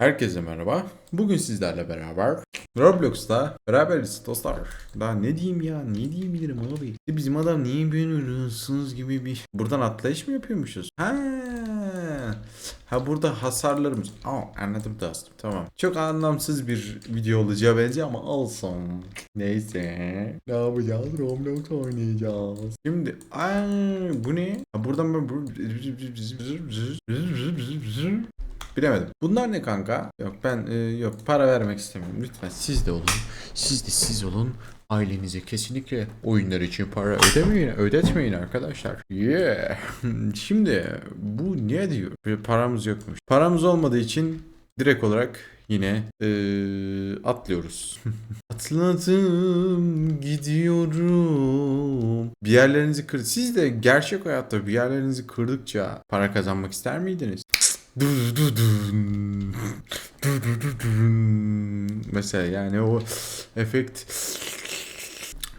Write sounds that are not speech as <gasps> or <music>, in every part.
Herkese merhaba. Bugün sizlerle beraber Roblox'ta beraberiz dostlar. Daha ne diyeyim ya? Ne diyebilirim abi? İşte bizim adam niye biliyorsunuz gibi bir... Buradan atlayış mı yapıyormuşuz? Ha. Ha burada hasarlarımız. Aa anladım dostum. Tamam. Çok anlamsız bir video olacağı benziyor ama olsun. Neyse. Ne yapacağız? Roblox oynayacağız. Şimdi ay bu ne? Ha buradan ben Bilemedim. Bunlar ne kanka? Yok ben e, yok para vermek istemiyorum. Lütfen siz de olun. Siz de siz olun. Ailenize kesinlikle oyunlar için para ödemeyin, ödetmeyin arkadaşlar. Yeah. <laughs> Şimdi bu ne diyor? Paramız yokmuş. Paramız olmadığı için direkt olarak yine e, atlıyoruz. <laughs> Atladım gidiyorum. Bir yerlerinizi kır. Siz de gerçek hayatta bir yerlerinizi kırdıkça para kazanmak ister miydiniz? Mesela yani o efekt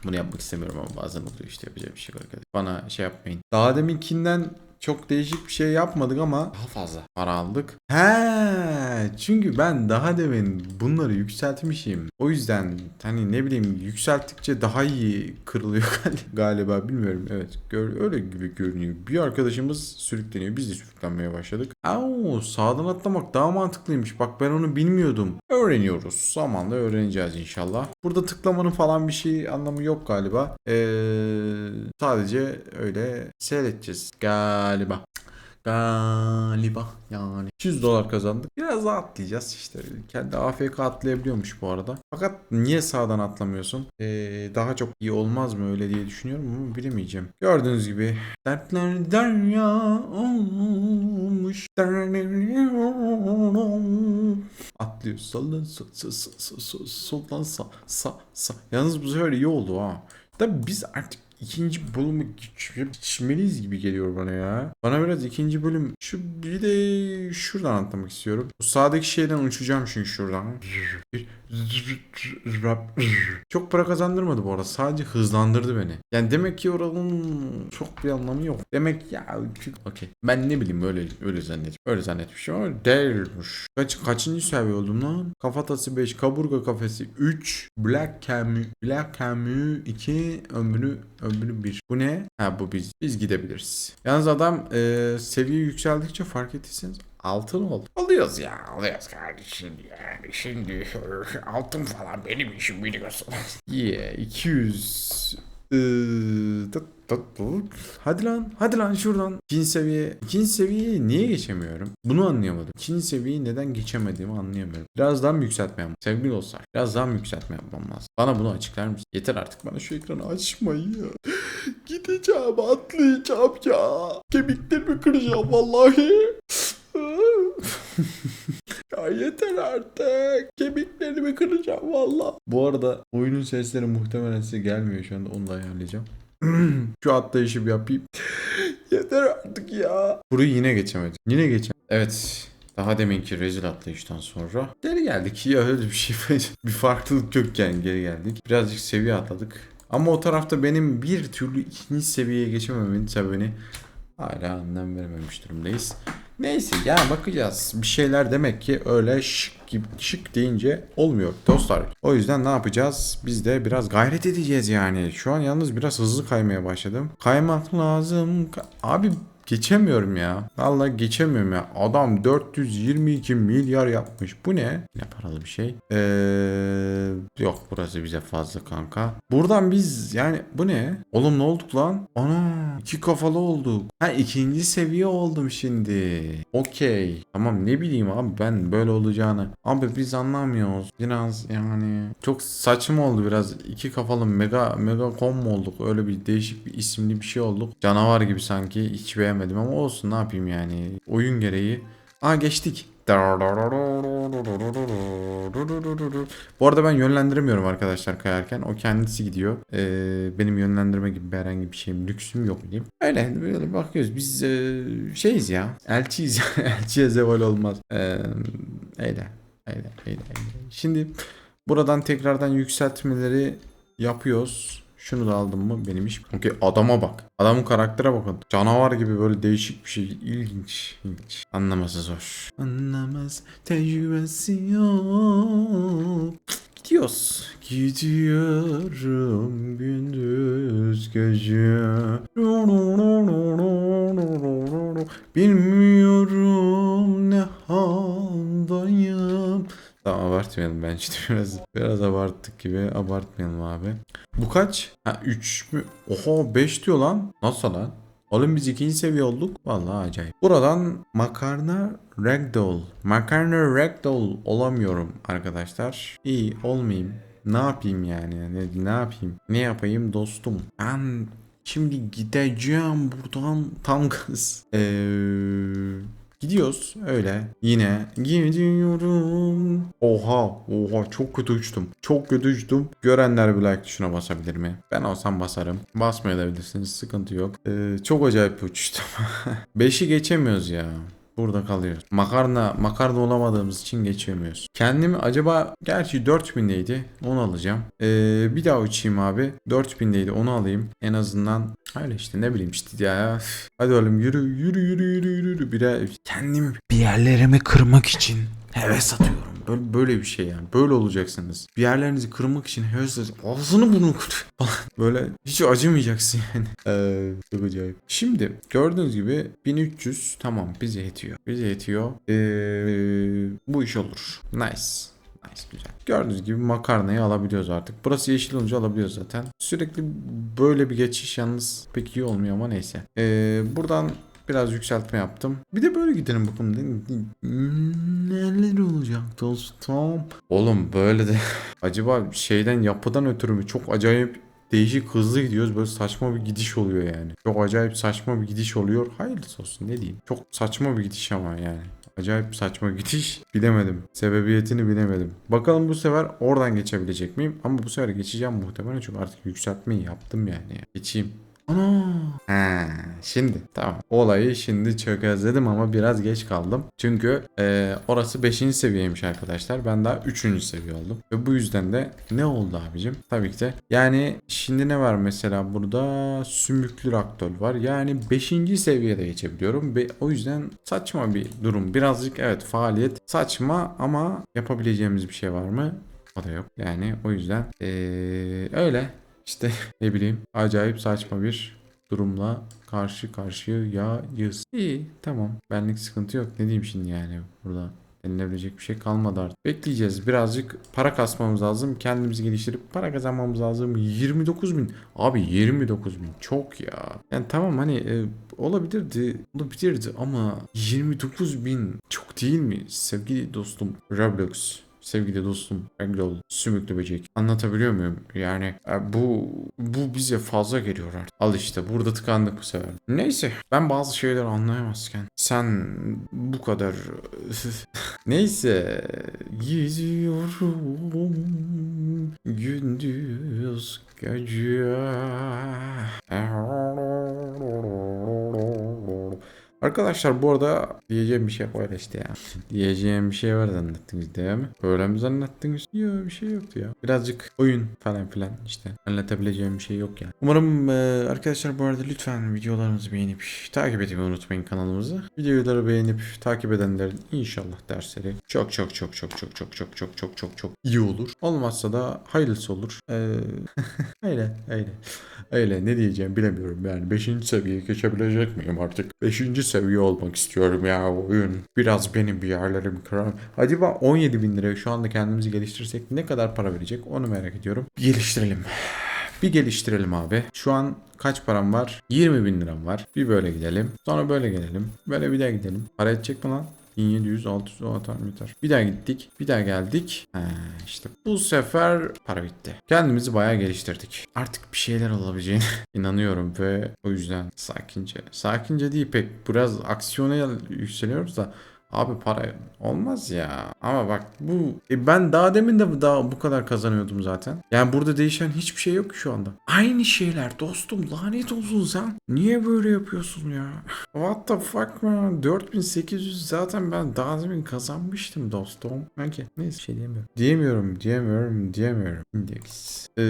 bunu yapmak istemiyorum ama bazen oluyor işte yapacak bir şey yok arkadaşlar. Bana şey yapmayın. Daha deminkinden çok değişik bir şey yapmadık ama daha fazla para aldık. He, çünkü ben daha demin bunları yükseltmişim. O yüzden hani ne bileyim yükselttikçe daha iyi kırılıyor <laughs> galiba bilmiyorum. Evet gör, öyle gibi görünüyor. Bir arkadaşımız sürükleniyor. Biz de sürüklenmeye başladık. Aa, sağdan atlamak daha mantıklıymış. Bak ben onu bilmiyordum. Öğreniyoruz. Zamanla öğreneceğiz inşallah. Burada tıklamanın falan bir şey anlamı yok galiba. Ee, sadece öyle seyredeceğiz galiba. Galiba yani 200 dolar kazandık. Biraz daha atlayacağız işte. Kendi AFK atlayabiliyormuş bu arada. Fakat niye sağdan atlamıyorsun? Ee, daha çok iyi olmaz mı öyle diye düşünüyorum ama bilemeyeceğim. Gördüğünüz gibi dertler derya olmuş. Atlıyor. Soldan sol, sol, sol, sol, sol, soldan sağ, sağ, sağ. Yalnız bu sefer iyi oldu ha. Tabi biz artık ikinci bölümü geç- geçmeliyiz gibi geliyor bana ya. Bana biraz ikinci bölüm şu bir de şuradan atlamak istiyorum. Bu sağdaki şeyden uçacağım çünkü şuradan. Çok para kazandırmadı bu arada. Sadece hızlandırdı beni. Yani demek ki oranın çok bir anlamı yok. Demek ya okey. Ben ne bileyim öyle öyle zannettim. Öyle zannetmişim ama değilmiş. Kaç, kaçıncı seviye oldum lan? Kafatası 5, kaburga kafesi 3, Black Camus, Black Camus 2, ömrü ömrü 1. Bu ne? Ha bu biz. Biz gidebiliriz. Yalnız adam e, seviye yükseldikçe fark ettiyseniz altın oldu. Alıyoruz ya. Alıyoruz kardeşim yani şimdi <laughs> altın falan benim işim biliyorsun. <laughs> Yeah 200 Ee, tıt tıt tıt. Hadi lan hadi lan şuradan. İkinci seviye ikinci seviyeye niye geçemiyorum? Bunu anlayamadım. İkinci seviyeyi neden geçemediğimi anlayamıyorum. Biraz daha mı yükseltme yapmam sevgili dostlar biraz daha mı yükseltme yapmam lazım? Bana bunu açıklar mısın? Yeter artık bana şu ekranı ya <gasps> gideceğim atlayacağım ya. Kemiklerimi kıracağım vallahi? <laughs> Ya yeter artık. Kemiklerimi kıracağım valla. Bu arada oyunun sesleri muhtemelen size gelmiyor. Şu anda. Onu da ayarlayacağım. <clears throat> şu atlayışı bir yapayım. <gasps> yeter artık ya. Burayı yine geçemedim. Yine geçemedim. Evet. Daha deminki rezil atlayıştan sonra geri geldik. Ya öyle bir şey <laughs> bir farklılık yokken geri geldik. Birazcık seviye atladık. Ama o tarafta benim bir türlü ikinci seviyeye geçemememin sebebini hala anlam verememiş durumdayız. Neyse ya bakacağız. Bir şeyler demek ki öyle şık gibi şık deyince olmuyor dostlar. O yüzden ne yapacağız? Biz de biraz gayret edeceğiz yani. Şu an yalnız biraz hızlı kaymaya başladım. Kaymak lazım. Abi geçemiyorum ya. Vallahi geçemiyorum ya. Adam 422 milyar yapmış. Bu ne? Ne paralı bir şey. Ee, yok burası bize fazla kanka. Buradan biz yani bu ne? Oğlum ne olduk lan? Ana iki kafalı olduk. Ha ikinci seviye oldum şimdi. Okey. Tamam ne bileyim abi ben böyle olacağını. Abi biz anlamıyoruz. Biraz yani çok saçma oldu biraz. iki kafalı mega mega kom olduk? Öyle bir değişik bir isimli bir şey olduk. Canavar gibi sanki. Hiç beğenmedim ama olsun ne yapayım yani. Oyun gereği. Aa geçtik. Bu arada ben yönlendiremiyorum arkadaşlar kayarken. O kendisi gidiyor. Ee, benim yönlendirme gibi bir herhangi bir şeyim, lüksüm yok diyeyim. Öyle böyle bakıyoruz. Biz e, şeyiz ya. Elçiyiz. <laughs> Elçiye zeval olmaz. Ee. Öyle, öyle, öyle. Şimdi buradan tekrardan yükseltmeleri yapıyoruz. Şunu da aldım mı benim iş. Okey adama bak. Adamın karaktere bakın. Canavar gibi böyle değişik bir şey. İlginç. İlginç. Anlaması zor. Anlamaz tecrübesi yok. Gidiyoruz. Gidiyorum gündüz gece. Bilmiyorum ne haldayım. Tamam abartmayalım bence de <laughs> biraz biraz abarttık gibi abartmayalım abi. Bu kaç? Ha 3 mü? Oha 5 diyor lan. Nasıl lan? Oğlum biz ikinci seviye olduk. Vallahi acayip. Buradan makarna ragdoll. Makarna ragdoll olamıyorum arkadaşlar. İyi olmayayım. Ne yapayım yani? Ne, ne yapayım? Ne yapayım dostum? Ben şimdi gideceğim buradan tam gaz. Eee... Gidiyoruz öyle. Yine gidiyorum. Oha oha çok kötü uçtum. Çok kötü uçtum. Görenler bir like tuşuna basabilir mi? Ben olsam basarım. Basmayabilirsiniz sıkıntı yok. Ee, çok acayip bir uçuştum. <laughs> 5'i geçemiyoruz ya. Burada kalıyoruz. Makarna, makarna olamadığımız için geçemiyoruz. Kendimi acaba gerçi 4000'deydi. Onu alacağım. Ee, bir daha uçayım abi. 4000'deydi onu alayım. En azından öyle işte ne bileyim işte ya. Hadi oğlum yürü yürü yürü yürü yürü. Bir kendimi bir yerlerimi kırmak için heves atıyorum. Böyle, böyle bir şey yani. Böyle olacaksınız. Bir yerlerinizi kırmak için heves atıyorum. Ağzını bunu kır <laughs> falan. Böyle hiç acımayacaksın <laughs> yani. Ee, çok acayip. Şimdi gördüğünüz gibi 1300 tamam bize yetiyor. Bize yetiyor. Ee, bu iş olur. Nice. Nice güzel. Gördüğünüz gibi makarnayı alabiliyoruz artık. Burası yeşil olunca alabiliyoruz zaten. Sürekli böyle bir geçiş yalnız pek iyi olmuyor ama neyse. Ee, buradan biraz yükseltme yaptım. Bir de böyle gidelim bakalım. Neler olacak dostum? Oğlum böyle de <laughs> acaba şeyden yapıdan ötürü mü çok acayip değişik hızlı gidiyoruz. Böyle saçma bir gidiş oluyor yani. Çok acayip saçma bir gidiş oluyor. Hayırlısı olsun ne diyeyim. Çok saçma bir gidiş ama yani. Acayip saçma gidiş. Bilemedim. Sebebiyetini bilemedim. Bakalım bu sefer oradan geçebilecek miyim? Ama bu sefer geçeceğim muhtemelen çünkü artık yükseltmeyi yaptım yani. Geçeyim. Ana. Ha, şimdi tamam. Olayı şimdi çökezledim ama biraz geç kaldım. Çünkü e, orası 5. seviyeymiş arkadaşlar. Ben daha 3. seviye oldum. Ve bu yüzden de ne oldu abicim? Tabii ki de. Yani şimdi ne var mesela burada? Sümüklü raktol var. Yani 5. seviyede geçebiliyorum. Ve o yüzden saçma bir durum. Birazcık evet faaliyet saçma ama yapabileceğimiz bir şey var mı? O da yok. Yani o yüzden ee, öyle. İşte <laughs> ne bileyim acayip saçma bir durumla karşı karşıyayız. İyi tamam. Benlik sıkıntı yok. Ne diyeyim şimdi yani burada? Denilebilecek bir şey kalmadı artık. Bekleyeceğiz. Birazcık para kasmamız lazım. Kendimizi geliştirip para kazanmamız lazım. 29 bin. Abi 29 bin. Çok ya. Yani tamam hani e, olabilirdi olabilirdi ama 29 bin çok değil mi? Sevgili dostum Roblox Sevgili dostum Eglol sümüklü böcek. Anlatabiliyor muyum? Yani e, bu bu bize fazla geliyor artık. Al işte burada tıkandık bu sefer. Neyse ben bazı şeyleri anlayamazken sen bu kadar <laughs> neyse gidiyorum gündüz gece Arkadaşlar bu arada diyeceğim bir şey var işte ya. diyeceğim bir şey var zannettiniz değil mi? Böyle mi zannettiniz? Yok bir şey yoktu ya. Birazcık oyun falan filan işte. Anlatabileceğim bir şey yok yani. Umarım e, arkadaşlar bu arada lütfen videolarımızı beğenip takip etmeyi unutmayın kanalımızı. Videoları beğenip takip edenlerin inşallah dersleri çok çok çok çok çok çok çok çok çok çok çok iyi olur. Olmazsa da hayırlısı olur. Ee, öyle öyle. Öyle ne diyeceğim bilemiyorum yani 5. seviyeye geçebilecek miyim artık? 5. seviye olmak istiyorum ya oyun. Biraz benim bir yerlerimi kırar. Acaba 17 bin liraya şu anda kendimizi geliştirirsek ne kadar para verecek onu merak ediyorum. Geliştirelim. Bir geliştirelim abi. Şu an kaç param var? 20 bin liram var. Bir böyle gidelim. Sonra böyle gelelim. Böyle bir daha gidelim. Para edecek mi lan? 1700, 600, o atar biter. Bir daha gittik. Bir daha geldik. He, işte bu sefer para bitti. Kendimizi bayağı geliştirdik. Artık bir şeyler olabileceğine <laughs> inanıyorum ve o yüzden sakince. Sakince değil pek. Biraz aksiyona yükseliyoruz da Abi para olmaz ya. Ama bak bu e ben daha demin de daha bu kadar kazanıyordum zaten. Yani burada değişen hiçbir şey yok şu anda. Aynı şeyler dostum lanet olsun sen. Niye böyle yapıyorsun ya? <laughs> What the fuck man? 4800 zaten ben daha demin kazanmıştım dostum. Okey. Neyse şey diyemiyorum. Diyemiyorum, diyemiyorum, diyemiyorum. Index. Ee.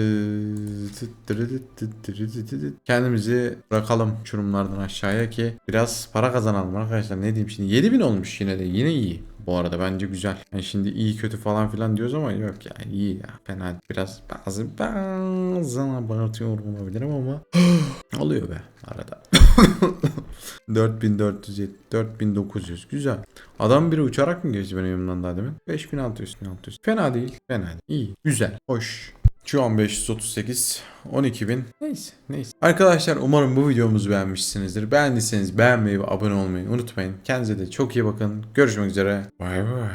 Kendimizi bırakalım uçurumlardan aşağıya ki biraz para kazanalım arkadaşlar. Ne diyeyim şimdi? 7000 olmuş yine de. Yine iyi. Bu arada bence güzel. Yani şimdi iyi kötü falan filan diyoruz ama yok ya iyi ya. Fena biraz bazı bazen abartıyorum olabilirim ama <gasps> oluyor be arada. <laughs> 4400 4900 güzel. Adam biri uçarak mı geçti benim yanımdan daha demin? 5600 600. Fena değil. Fena değil. İyi. Güzel. Hoş. Şu an 538 12.000 neyse neyse. Arkadaşlar umarım bu videomuzu beğenmişsinizdir. Beğendiyseniz beğenmeyi ve abone olmayı unutmayın. Kendinize de çok iyi bakın. Görüşmek üzere. Bay bay.